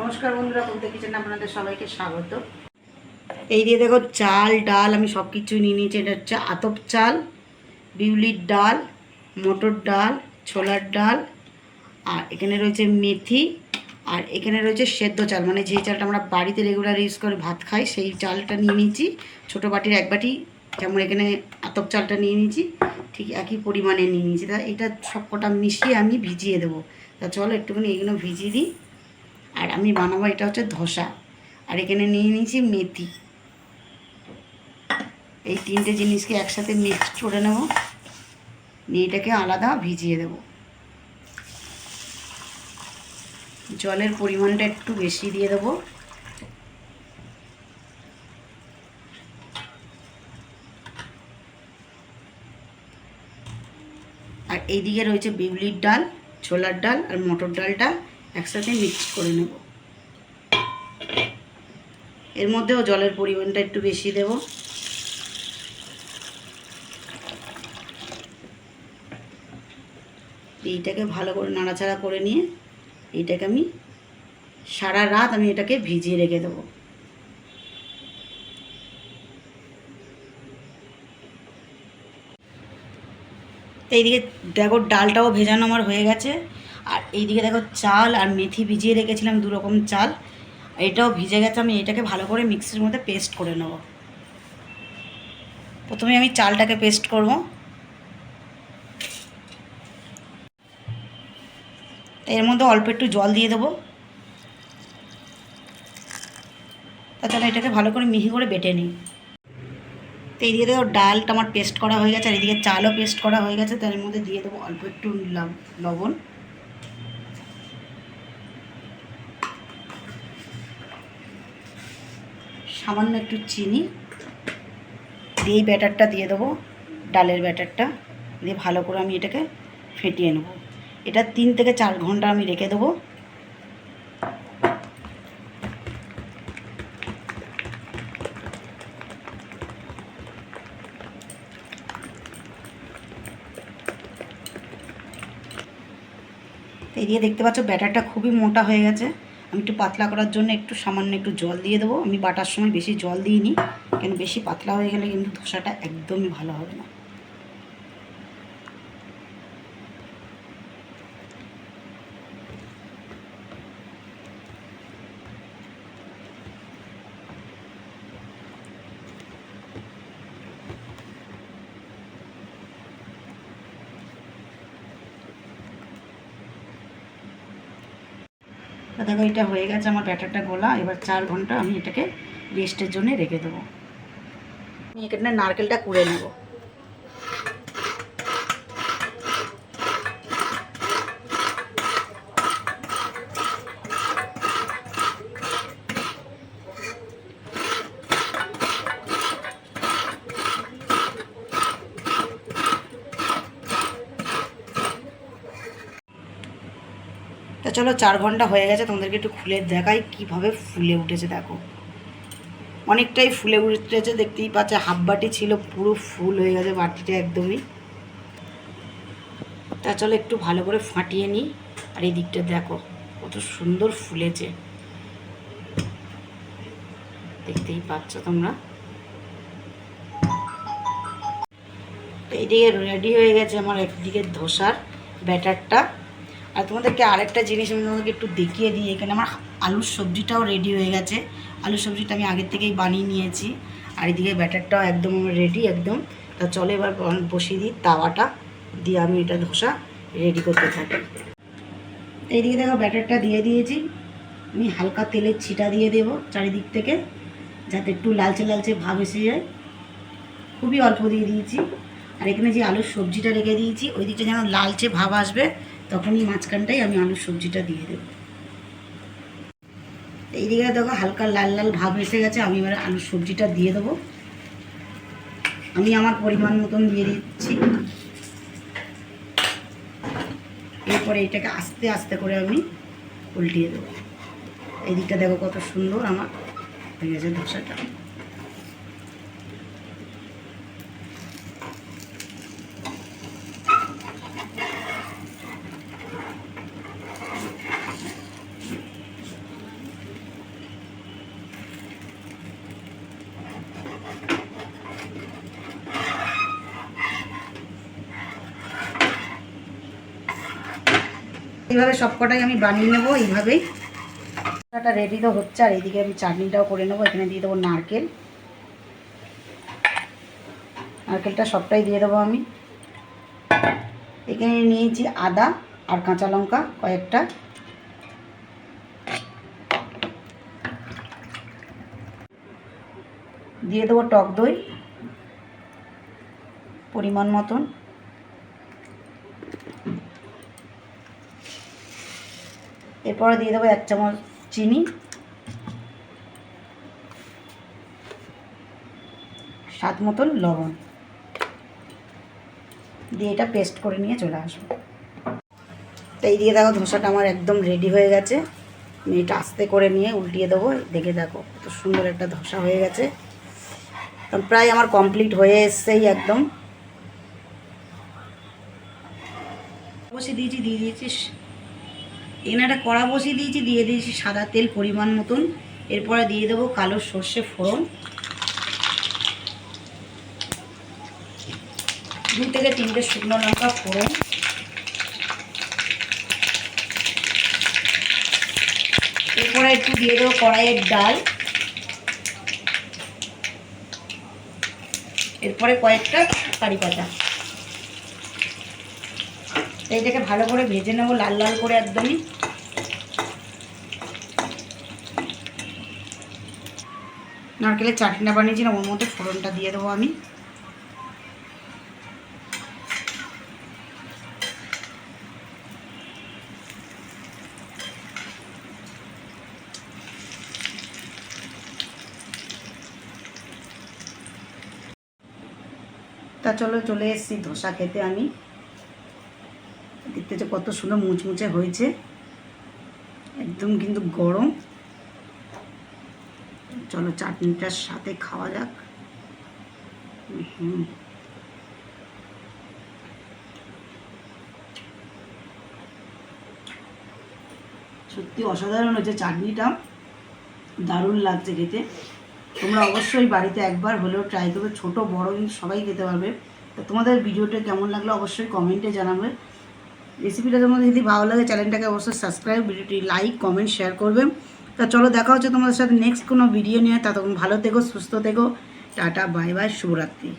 নমস্কার বন্ধুরা বলতে কিচেন আপনাদের সবাইকে স্বাগত। এই দিয়ে দেখো, চাল, ডাল, আমি সব কিছু নিয়ে নিয়েছি। এটা হচ্ছে আতপ চাল, বিউলির ডাল, মটর ডাল, ছোলার ডাল, আর এখানে রয়েছে মেথি, আর এখানে রয়েছে সেদ্ধ চাল। মানে যেই চালটা আমরা বাড়িতে রেগুলার ইউজ করে ভাত খাই, সেই চালটা নিয়ে নিয়েছি। ছোটো বাটির এক বাটি, যেমন এখানে আতপ চালটা নিয়ে নিয়েছি, ঠিক একই পরিমাণে নিয়ে নিয়েছি। তা এটা সব কটা মিশিয়ে আমি ভিজিয়ে দেবো। তা চলো একটুখানি এগুলো ভিজিয়ে দিই। আর আমি বানাবো এটা হচ্ছে ধোসা। আর এখানে নিয়ে নিয়েছি মেথি। এই তিনটে জিনিসকে একসাথে মিক্স করে নেব। নিয়ে এটাকে আলাদা ভিজিয়ে দেব। জলের পরিমাণটা একটু বেশি দিয়ে দেবো। আর এইদিকে রয়েছে বিউলির ডাল, ছোলার ডাল আর মটর ডালটা। একসাথে মিক্স করে নেব। এর মধ্যেও জলের পরিমাণটা একটু বেশি দেব। এইটাকে ভালো করে নাড়াচাড়া করে নিয়ে এইটাকে আমি সারা রাত আমি এটাকে ভিজিয়ে রেখে দেবো। এইদিকে দেখো ডালটাও ভেজানো আমার হয়ে গেছে। আর এইদিকে দেখো চাল আর মেথি ভিজিয়ে রেখেছিলাম দু রকম চাল। এটাও ভিজে গেছে, আমি এটাকে ভালো করে মিক্সির মধ্যে পেস্ট করে নেব। প্রথমে আমি চালটাকে পেস্ট করব। এর মধ্যে অল্প একটু জল দিয়ে দেবো। তাছাড়া এটাকে ভালো করে মিহি করে বেটে নিই। তো এইদিকে দেখো ডালটা আমার পেস্ট করা হয়ে গেছে, আর এদিকে চালও পেস্ট করা হয়ে গেছে, তার মধ্যে দিয়ে দেবো অল্প একটু লব- লবণ। সামান্য একটু চিনি দিয়ে এই ব্যাটারটা দিয়ে দেবো, ডালের ব্যাটারটা। দিয়ে ভালো করে আমি এটাকে ফেটিয়ে নেব। এটা তিন থেকে চার ঘণ্টা আমি রেখে দেবো। তো এদিকে দেখতে পাচ্ছ ব্যাটারটা খুবই মোটা হয়ে গেছে। আমি একটু পাতলা করার জন্য একটু সামান্য একটু জল দিয়ে দেবো। আমি বাটার সময় বেশি জল দিইনি, কেন বেশি পাতলা হয়ে গেলে কিন্তু ধোসাটা একদমই ভালো হবে না। তো দেখো এটা হয়ে গেছে আমার ব্যাটারটা গোলা। এবার চার ঘণ্টা আমি এটাকে রেস্টের জন্য রেখে দেবো। আমি এখানে নারকেলটা কুড়ে নেব। তো চলো চার ঘণ্টা হয়ে গেছে, তোমাদেরকে একটু খুলে দেখাই কীভাবে ফুলে উঠেছে, দেখো। অনেকটাই ফুলে উঠেছে, দেখতেই পাচ্ছে হাফ বাটি ছিল, পুরো ফুল হয়ে গেছে বাটিটা একদমই। তা চলো একটু ভালো করে ফাটিয়ে নিই, আর এই দিকটা দেখো, কত সুন্দর ফুলেছে। দেখতেই পাচ্ছ তোমরা? এইদিকে রেডি হয়ে গেছে আমার একদিকে ধোসার ব্যাটারটা। আর তোমাদেরকে আরেকটা জিনিস আমি তোমাদেরকে একটু দেখিয়ে দিই, এখানে আমার আলুর সবজিটাও রেডি হয়ে গেছে। আলুর সবজিটা আমি আগের থেকেই বানিয়ে নিয়েছি। আর এদিকে ব্যাটারটাও একদম আমার রেডি একদম। তা চলো এবার বসিয়ে দিই, তাওয়াটা দিয়ে আমি এটা ধোসা রেডি করতে থাকি। এইদিকে দেখো ব্যাটারটা দিয়ে দিয়েছি। আমি হালকা তেলের ছিটা দিয়ে দেবো চারিদিক থেকে, যাতে একটু লালচে লালচে ভাব এসে যায়। খুবই অল্প দিয়ে দিয়েছি। আর এখানে যে আলুর সবজিটা রেখে দিয়েছি ওই দিকটা যেন লালচে ভাব আসবে তখনই মাঝখানটাই আমি আলুর সবজিটা দিয়ে দেবো। এইদিকে দেখো হালকা লাল লাল ভাব এসে গেছে, আমি এবার আলুর সবজিটা দিয়ে দেবো। আমি আমার পরিমাণ মতন দিয়ে দিচ্ছি। এরপরে এটাকে আস্তে আস্তে করে আমি উল্টিয়ে দেবো। এই দিকটা দেখো কত সুন্দর আমার হয়ে গেছে ধোসাটা। একইভাবে সবকটাই আমি বানিয়ে নেব, এইভাবেই। ধোসাটা রেডি তো হচ্ছে, আর এইদিকে আমি চাটনিটাও করে নেব, এখানে দিয়ে দেবো নারকেল। নারকেলটা সবটাই দিয়ে দেবো আমি। এখানে নিয়েছি আদা আর কাঁচা লঙ্কা কয়েকটা। দিয়ে দেবো টক দই, পরিমাণ মতন। এরপরে দিয়ে দেবো এক চামচ চিনি। স্বাদ মতন লবণ। দিয়ে এটা পেস্ট করে নিয়ে চলে আসব। তো এই দিয়ে দেখো ধোসাটা আমার একদম রেডি হয়ে গেছে। আমি এটা আস্তে করে নিয়ে উল্টিয়ে দেবো। দেখে দেখো কত সুন্দর একটা ধোসা হয়ে গেছে। প্রায় আমার কমপ্লিট হয়ে এসছেই একদম। বসিয়ে দিয়েছি, দিয়ে দিয়েছি এখানে একটা কড়া বসিয়ে দিয়েছি, দিয়ে দিয়েছি সাদা তেল পরিমাণ মতন। এরপরে দিয়ে দেবো কালো সর্ষে ফোড়ন। দু থেকে তিনটে শুকনো লঙ্কা ফোড়ন। এরপরে একটু দিয়ে দেবো কড়াইয়ের ডাল। এরপরে কয়েকটা কারি পাতা। এইটাকে ভালো করে ভেজে নেব, লাল লাল করে একদমই। নারকেলের চাটনিটা বানিয়েছিলাম ওর মধ্যে ফোড়নটা দিয়ে দেবো আমি। তা চলো চলে এসেছি, ধোসা খেতে আমি। দেখতে হচ্ছে কত সুন্দর মুচমুচে হয়েছে। একদম কিন্তু গরম। চলো চাটনিটার সাথে খাওয়া যাক। সত্যি অসাধারণ হয়েছে চাটনিটা। দারুণ লাগছে খেতে। তোমরা অবশ্যই বাড়িতে একবার হলেও ট্রাই করবে। ছোটো, বড় কিন্তু সবাই খেতে পারবে। তো তোমাদের ভিডিওটা কেমন লাগল অবশ্যই কমেন্টে জানাবে। রেসিপিটা তোমাদের যদি ভালো লাগে, চ্যানেলটাকে অবশ্যই সাবস্ক্রাইব ভিডিওটি লাইক কমেন্ট শেয়ার করবে তা চলো দেখা হচ্ছে তোমাদের সাথে নেক্সট কোনো ভিডিও নিয়ে। তা তখন ভালো থেকো, সুস্থ থেকো। টাটা বাই বাই শুভরাত্রি।